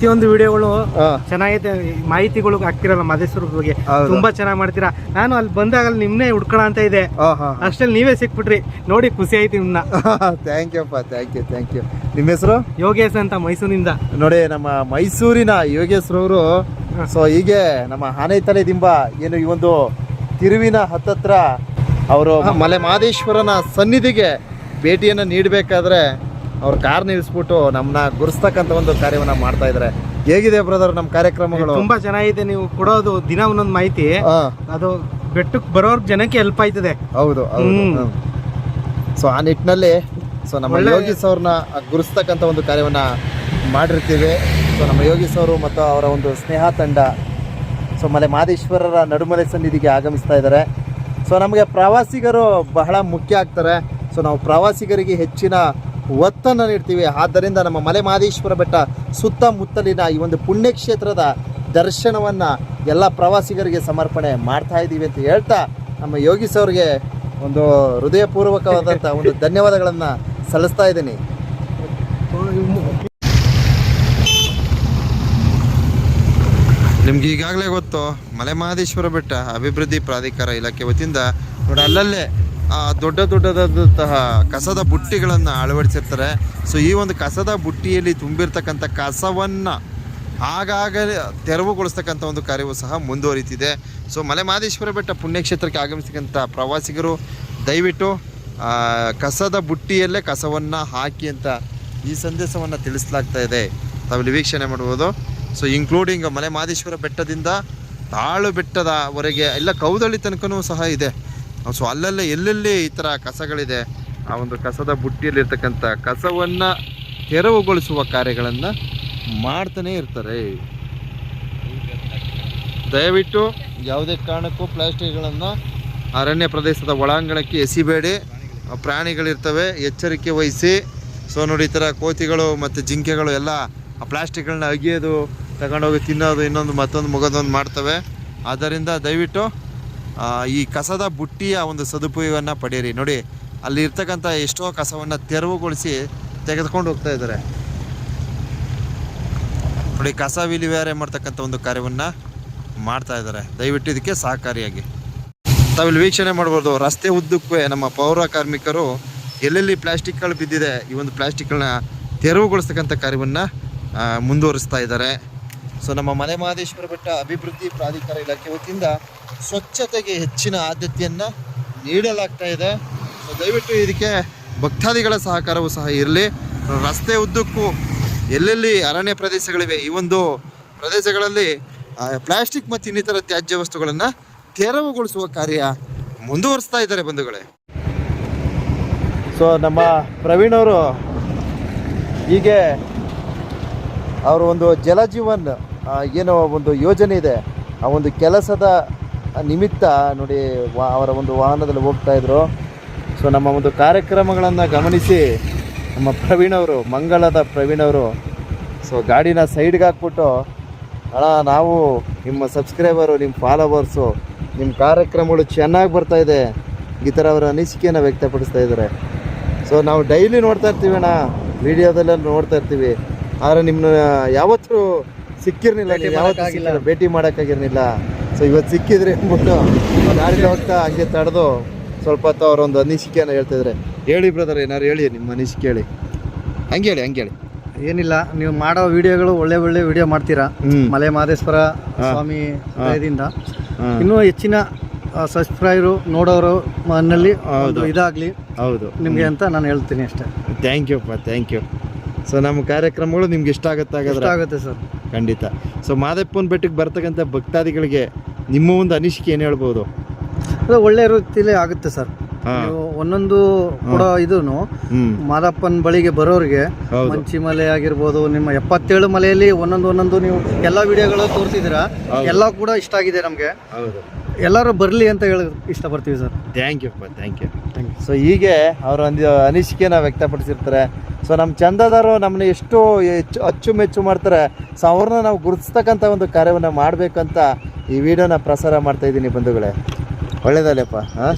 ಪ್ರತಿಯೊಂದು ವಿಡಿಯೋಗಳು ಚೆನ್ನಾಗೈತೆ ಮಾಹಿತಿಗಳು ಹಾಕ್ತಿರಲ್ಲ ಮಧೇಶ್ವರ ಬಗ್ಗೆ. ತುಂಬಾ ಚೆನ್ನಾಗಿ ಮಾಡ್ತೀರಾ? ನಾನು ಅಲ್ಲಿ ಬಂದಾಗ ನಿಮ್ನೆ ಹುಡ್ಕೋಣ ಅಂತ ಇದೆ. ಅಷ್ಟಲ್ಲಿ ನೀವೇ ಸಿಕ್ಬಿಟ್ರಿ. ನೋಡಿ ಖುಷಿ ಆಯ್ತು ನಿಮ್ನ. Thank you thank you thank you ನಿಮ್ಮ ಹೆಸರು? ಯೋಗೇಶ್ ಅಂತ ಮೈಸೂರಿನಿಂದ ನೋಡಿ ನಮ್ಮ ಮೈಸೂರಿನ ಯೋಗೇಶ್ರವರು ಸೊ ಹೀಗೆ ನಮ್ಮ ಆನೆತಲೆ ದಿಂಬ ಏನು ಈ ಒಂದು ತಿರುವಿನ ಹತ್ತತ್ರ ಅವರು ಮಲೆ ಮಹದೇಶ್ವರನ ಸನ್ನಿಧಿಗೆ ಭೇಟಿಯನ್ನು ನೀಡಬೇಕಾದ್ರೆ ಅವ್ರ ಕಾರ್ ನಿಲ್ಲಿಸ್ಬಿಟ್ಟು ನಮ್ಮನ್ನ ಗುರುಸ್ತಕ್ಕಂಥ ಒಂದು ಕಾರ್ಯವನ್ನು ಮಾಡ್ತಾ ಇದ್ದಾರೆ ಹೇಗಿದೆ ಬ್ರದರ್ ನಮ್ಮ ಕಾರ್ಯಕ್ರಮಗಳು? ತುಂಬಾ ಚೆನ್ನಾಗಿದೆ ನೀವು ಕೊಡೋದು ದಿನ ಒಂದೊಂದು ಮಾಹಿತಿ. ಅದು ಬೆಟ್ಟಕ್ಕೆ ಬರೋರ್ ಜನಕ್ಕೆ ಹೆಲ್ಪ್ ಆಯ್ತದೆ. ಹೌದು. ಹೌದು ಸೊ ಆ ನಿಟ್ಟಿನಲ್ಲಿ ಸೊ ನಮ್ಮ ಯೋಗಿ ಯೋಗೀಸ್ ಅವ್ರನ್ನ ಗುರುಸ್ತಕ್ಕಂಥ ಒಂದು ಕಾರ್ಯವನ್ನ ಮಾಡಿರ್ತೀವಿ. ಸೊ ನಮ್ಮ ಯೋಗೀಸ್ ಅವರು ಮತ್ತು ಅವರ ಒಂದು ಸ್ನೇಹ ತಂಡ ಸೊ ಮಲೆ ಮಾದೇಶ್ವರರ ನಡುಮಲೆ ಸನ್ನಿಧಿಗೆ ಆಗಮಿಸ್ತಾ ಇದ್ದಾರೆ ಸೊ ನಮಗೆ ಪ್ರವಾಸಿಗರು ಬಹಳ ಮುಖ್ಯ ಆಗ್ತಾರೆ. ಸೊ ನಾವು ಪ್ರವಾಸಿಗರಿಗೆ ಹೆಚ್ಚಿನ ಒತ್ತನ್ನು ನೀಡ್ತೀವಿ. ಆದ್ದರಿಂದ ನಮ್ಮ ಮಲೆ ಮಹದೇಶ್ವರ ಬೆಟ್ಟ ಸುತ್ತಮುತ್ತಲಿನ ಈ ಒಂದು ಪುಣ್ಯಕ್ಷೇತ್ರದ ದರ್ಶನವನ್ನು ಎಲ್ಲ ಪ್ರವಾಸಿಗರಿಗೆ ಸಮರ್ಪಣೆ ಮಾಡ್ತಾ ಇದ್ದೀವಿ ಅಂತ ಹೇಳ್ತಾ ನಮ್ಮ ಯೋಗೀಸ್ ಅವ್ರಿಗೆ ಒಂದು ಹೃದಯಪೂರ್ವಕವಾದಂಥ ಒಂದು ಧನ್ಯವಾದಗಳನ್ನು ಸಲ್ಲಿಸ್ತಾ ಇದ್ದೀನಿ. ನಿಮ್ಗೆ ಈಗಾಗಲೇ ಗೊತ್ತು ಮಲೆ ಮಹದೇಶ್ವರ ಬೆಟ್ಟ ಅಭಿವೃದ್ಧಿ ಪ್ರಾಧಿಕಾರ ಇಲಾಖೆ ವತಿಯಿಂದ ನೋಡಿ ಅಲ್ಲಲ್ಲೇ ದೊಡ್ಡ ದೊಡ್ಡದಾದಂತಹ ಕಸದ ಬುಟ್ಟಿಗಳನ್ನು ಅಳವಡಿಸಿರ್ತಾರೆ. ಸೊ ಈ ಒಂದು ಕಸದ ಬುಟ್ಟಿಯಲ್ಲಿ ತುಂಬಿರ್ತಕ್ಕಂಥ ಕಸವನ್ನು ಆಗಾಗಲೇ ತೆರವುಗೊಳಿಸ್ತಕ್ಕಂಥ ಒಂದು ಕಾರ್ಯವು ಸಹ ಮುಂದುವರಿತಿದೆ. ಸೊ ಮಲೆ ಮಹದೇಶ್ವರ ಬೆಟ್ಟ ಪುಣ್ಯಕ್ಷೇತ್ರಕ್ಕೆ ಆಗಮಿಸ್ತಕ್ಕಂಥ ಪ್ರವಾಸಿಗರು, ದಯವಿಟ್ಟು ಕಸದ ಬುಟ್ಟಿಯಲ್ಲೇ ಕಸವನ್ನು ಹಾಕಿ ಅಂತ ಈ ಸಂದೇಶವನ್ನು ತಿಳಿಸಲಾಗ್ತಾ ಇದೆ. ತಾವಿಲ್ಲಿ ವೀಕ್ಷಣೆ ಮಾಡ್ಬೋದು ಸೊ ಇನ್ಕ್ಲೂಡಿಂಗ್ ಮಲೆ ಮಹದೇಶ್ವರ ಬೆಟ್ಟದಿಂದ ತಾಳು ಬೆಟ್ಟದವರೆಗೆ ಎಲ್ಲ ಕೌದಳ್ಳಿ ತನಕನೂ ಸಹ ಇದೆ. ಸೊ ಅಲ್ಲಲ್ಲೇ ಎಲ್ಲೆಲ್ಲಿ ಈ ಥರ ಕಸಗಳಿದೆ, ಆ ಒಂದು ಕಸದ ಬುಟ್ಟಿಯಲ್ಲಿರ್ತಕ್ಕಂಥ ಕಸವನ್ನು ತೆರವುಗೊಳಿಸುವ ಕಾರ್ಯಗಳನ್ನು ಮಾಡ್ತಾನೆ ಇರ್ತಾರೆ. ದಯವಿಟ್ಟು ಯಾವುದೇ ಕಾರಣಕ್ಕೂ ಪ್ಲಾಸ್ಟಿಕ್ಗಳನ್ನು ಅರಣ್ಯ ಪ್ರದೇಶದ ಒಳಾಂಗಣಕ್ಕೆ ಎಸಿಬೇಡಿ. ಪ್ರಾಣಿಗಳಿರ್ತವೆ, ಎಚ್ಚರಿಕೆ ವಹಿಸಿ. ಸೊ ನೋಡಿ, ಈ ಥರ ಕೋತಿಗಳು ಮತ್ತು ಜಿಂಕೆಗಳು ಎಲ್ಲ ಆ ಪ್ಲಾಸ್ಟಿಕ್ಗಳನ್ನ ಅಗಿಯೋದು ತಗೊಂಡೋಗಿ ತಿನ್ನೋದು ಇನ್ನೊಂದು ಮತ್ತೊಂದು ಮುಗದೊಂದು ಮಾಡ್ತವೆ. ಆದ್ದರಿಂದ ದಯವಿಟ್ಟು ಈ ಕಸದ ಬುಟ್ಟಿಯ ಒಂದು ಸದುಪಯೋಗವನ್ನು ಪಡೆಯಿರಿ. ನೋಡಿ, ಅಲ್ಲಿ ಇರ್ತಕ್ಕಂಥ ಎಷ್ಟೋ ಕಸವನ್ನು ತೆರವುಗೊಳಿಸಿ ತೆಗೆದುಕೊಂಡು ಹೋಗ್ತಾ ಇದ್ದಾರೆ. ನೋಡಿ, ಕಸ ವಿಲೇವಾರಿ ಮಾಡ್ತಕ್ಕಂಥ ಒಂದು ಕಾರ್ಯವನ್ನು ಮಾಡ್ತಾ ಇದ್ದಾರೆ. ದಯವಿಟ್ಟು ಇದಕ್ಕೆ ಸಹಕಾರಿಯಾಗಿ. ತಾವಿಲ್ಲಿ ವೀಕ್ಷಣೆ ಮಾಡ್ಬೋದು, ರಸ್ತೆ ಉದ್ದಕ್ಕೂ ನಮ್ಮ ಪೌರ ಕಾರ್ಮಿಕರು ಎಲ್ಲೆಲ್ಲಿ ಪ್ಲಾಸ್ಟಿಕ್ಗಳು ಬಿದ್ದಿದೆ, ಈ ಒಂದು ಪ್ಲಾಸ್ಟಿಕ್ಗಳನ್ನ ತೆರವುಗೊಳಿಸ್ತಕ್ಕಂಥ ಕಾರ್ಯವನ್ನು ಮುಂದುವರಿಸ್ತಾ ಇದ್ದಾರೆ. ಸೊ, ನಮ್ಮ ಮಲೆ ಮಹದೇಶ್ವರ ಬೆಟ್ಟ ಅಭಿವೃದ್ಧಿ ಪ್ರಾಧಿಕಾರ ಇಲಾಖೆ ವತಿಯಿಂದ ಸ್ವಚ್ಛತೆಗೆ ಹೆಚ್ಚಿನ ಆದ್ಯತೆಯನ್ನು ನೀಡಲಾಗ್ತಾ ಇದೆ. ದಯವಿಟ್ಟು ಇದಕ್ಕೆ ಭಕ್ತಾದಿಗಳ ಸಹಕಾರವೂ ಸಹ ಇರಲಿ. ರಸ್ತೆ ಉದ್ದಕ್ಕೂ ಎಲ್ಲೆಲ್ಲಿ ಅರಣ್ಯ ಪ್ರದೇಶಗಳಿವೆ, ಈ ಒಂದು ಪ್ರದೇಶಗಳಲ್ಲಿ ಪ್ಲಾಸ್ಟಿಕ್ ಮತ್ತು ಇನ್ನಿತರ ತ್ಯಾಜ್ಯ ವಸ್ತುಗಳನ್ನು ತೆರವುಗೊಳಿಸುವ ಕಾರ್ಯ ಮುಂದುವರಿಸ್ತಾ ಇದ್ದಾರೆ ಬಂಧುಗಳೇ. ಸೊ ನಮ್ಮ ಪ್ರವೀಣ್ ಅವರು ಹೀಗೆ ಅವರು ಒಂದು ಜಲಜೀವನ್ ಏನೋ ಒಂದು ಯೋಜನೆ ಇದೆ. ಆ ಒಂದು ಕೆಲಸದ ನಿಮಿತ್ತ ನೋಡಿ ವಾ- ಅವರ ಒಂದು ವಾಹನದಲ್ಲಿ ಹೋಗ್ತಾ ಇದ್ರು. ಸೊ ನಮ್ಮ ಒಂದು ಕಾರ್ಯಕ್ರಮಗಳನ್ನು ಗಮನಿಸಿ ನಮ್ಮ ಪ್ರವೀಣ್ ಅವರು ಮಂಗಳದ ಪ್ರವೀಣ್ ಅವರು. ಸೊ ಗಾಡಿನ ಸೈಡ್ಗೆ ಹಾಕ್ಬಿಟ್ಟು ಅಣ್ಣ ನಾವು ನಿಮ್ಮ ಸಬ್ಸ್ಕ್ರೈಬರು ನಿಮ್ಮ ಫಾಲೋವರ್ಸು ನಿಮ್ಮ ಕಾರ್ಯಕ್ರಮಗಳು ಚೆನ್ನಾಗಿ ಬರ್ತಾ ಇದೆ. ಈ ಥರ ಅವರ ಅನಿಸಿಕೆಯನ್ನು ವ್ಯಕ್ತಪಡಿಸ್ತಾ ಇದ್ದಾರೆ. ಸೊ ನಾವು ಡೈಲಿ ನೋಡ್ತಾ ಇರ್ತೀವಿ ಅಣ್ಣ. ವಿಡಿಯೋದಲ್ಲೆಲ್ಲ ನೋಡ್ತಾ ಇರ್ತೀವಿ. ಆದರೆ ನಿಮ್ಮನ್ನ ಯಾವತ್ತೂ ಸಿಕ್ಕಿರಲಿಲ್ಲ ನೀವು ಯಾವತ್ತೂ ಭೇಟಿ ಮಾಡೋಕ್ಕಾಗಿರ್ನಿಲ್ಲ. ಸೊ ಇವತ್ತು ಸಿಕ್ಕಿದ್ರೆ ಅಂದ್ಬಿಟ್ಟು ಗಾಡಿಲಿ ಹೋಗ್ತಾ ಹಂಗೆ ತಡೆದು ಸ್ವಲ್ಪ ಹೊತ್ತು ಅವರೊಂದು ಅನಿಸಿಕೆಯನ್ನು ಹೇಳ್ತಿದ್ರೆ. ಹೇಳಿ ಬ್ರದರ್ ಏನಾರು ಹೇಳಿ ನಿಮ್ಮ ಅನಿಸಿಕೆ ಹೇಳಿ. ಹಂಗೆ ಹೇಳಿ ಹಂಗೆ ಹೇಳಿ. ಏನಿಲ್ಲ ನೀವು ಮಾಡೋ ವಿಡಿಯೋಗಳು ಒಳ್ಳೆ ಒಳ್ಳೆ ವಿಡಿಯೋ ಮಾಡ್ತೀರಾ? ಮಲೆ ಮಹದೇಶ್ವರ ಸ್ವಾಮಿ ದಯದಿಂದ ಇನ್ನೂ ಹೆಚ್ಚಿನ ಸಬ್ಸ್ಕ್ರೈಬರು ನೋಡೋರು ಮನಲ್ಲಿ ಹೌದು. ಇದಾಗಲಿ. ಹೌದು. ನಿಮಗೆ ಅಂತ ನಾನು ಹೇಳ್ತೀನಿ ಅಷ್ಟೇ. ಥ್ಯಾಂಕ್ ಯು ಅಪ್ಪ ಥ್ಯಾಂಕ್ ಯು ಸೊ ನಮ್ಮ ಕಾರ್ಯಕ್ರಮಗಳು ನಿಮ್ಗೆ ಇಷ್ಟ ಆಗುತ್ತೆ ಆಗುತ್ತೆ ಸರ್. ಖಂಡಿತ. ಸೊ ಮಾದಪ್ಪನ ಬೆಟ್ಟಕ್ಕೆ ಬರ್ತಕ್ಕಂಥ ಭಕ್ತಾದಿಗಳಿಗೆ ನಿಮ್ಮ ಒಂದು ಅನಿಸಿಕೆ ಏನು ಹೇಳ್ಬೋದು? ಅದು ಒಳ್ಳೆ ರೀತಿಯಲ್ಲಿ ಆಗುತ್ತೆ ಸರ್. ನೀವು ಒಂದೊಂದು ಕೂಡ ಇದೂನು ಮಾದಪ್ಪನ ಬಳಿಗೆ ಬರೋರಿಗೆ ಮಂಚಿ ಮಲೆ ಆಗಿರ್ಬೋದು ನಿಮ್ಮ ಎಪ್ಪತ್ತೇಳು ಮಲೆಯಲ್ಲಿ ಒಂದೊಂದು ಒಂದೊಂದು ನೀವು ಎಲ್ಲ ವಿಡಿಯೋಗಳು ತೋರಿಸಿದಿರ. ಎಲ್ಲ ಕೂಡ ಇಷ್ಟ ಆಗಿದೆ ನಮಗೆ. ಹೌದು. ಎಲ್ಲರೂ ಬರಲಿ ಅಂತ ಹೇಳಿ ಇಷ್ಟಪಡ್ತೀವಿ ಸರ್. ಥ್ಯಾಂಕ್ ಯು ಅಪ್ಪ thank you thank you so ಹೀಗೆ ಅವರ ಒಂದು ಅನಿಸಿಕೆನ ವ್ಯಕ್ತಪಡಿಸಿರ್ತಾರೆ. ಸೊ ನಮ್ಮ ಚಂದದಾರರು ನಮ್ಮನ್ನ ಎಷ್ಟು ಹೆಚ್ಚು ಅಚ್ಚುಮೆಚ್ಚು ಮಾಡ್ತಾರೆ. ಸೊ ಅವ್ರನ್ನ ನಾವು ಗುರುತಿಸ್ತಕ್ಕಂಥ ಒಂದು ಕಾರ್ಯವನ್ನು ಮಾಡಬೇಕಂತ ಈ ವಿಡಿಯೋನ ಪ್ರಸಾರ ಮಾಡ್ತಾ ಇದ್ದೀನಿ ಬಂಧುಗಳೇ. ಒಳ್ಳೇದಲ್ಲಪ್ಪ ಹಾಂ?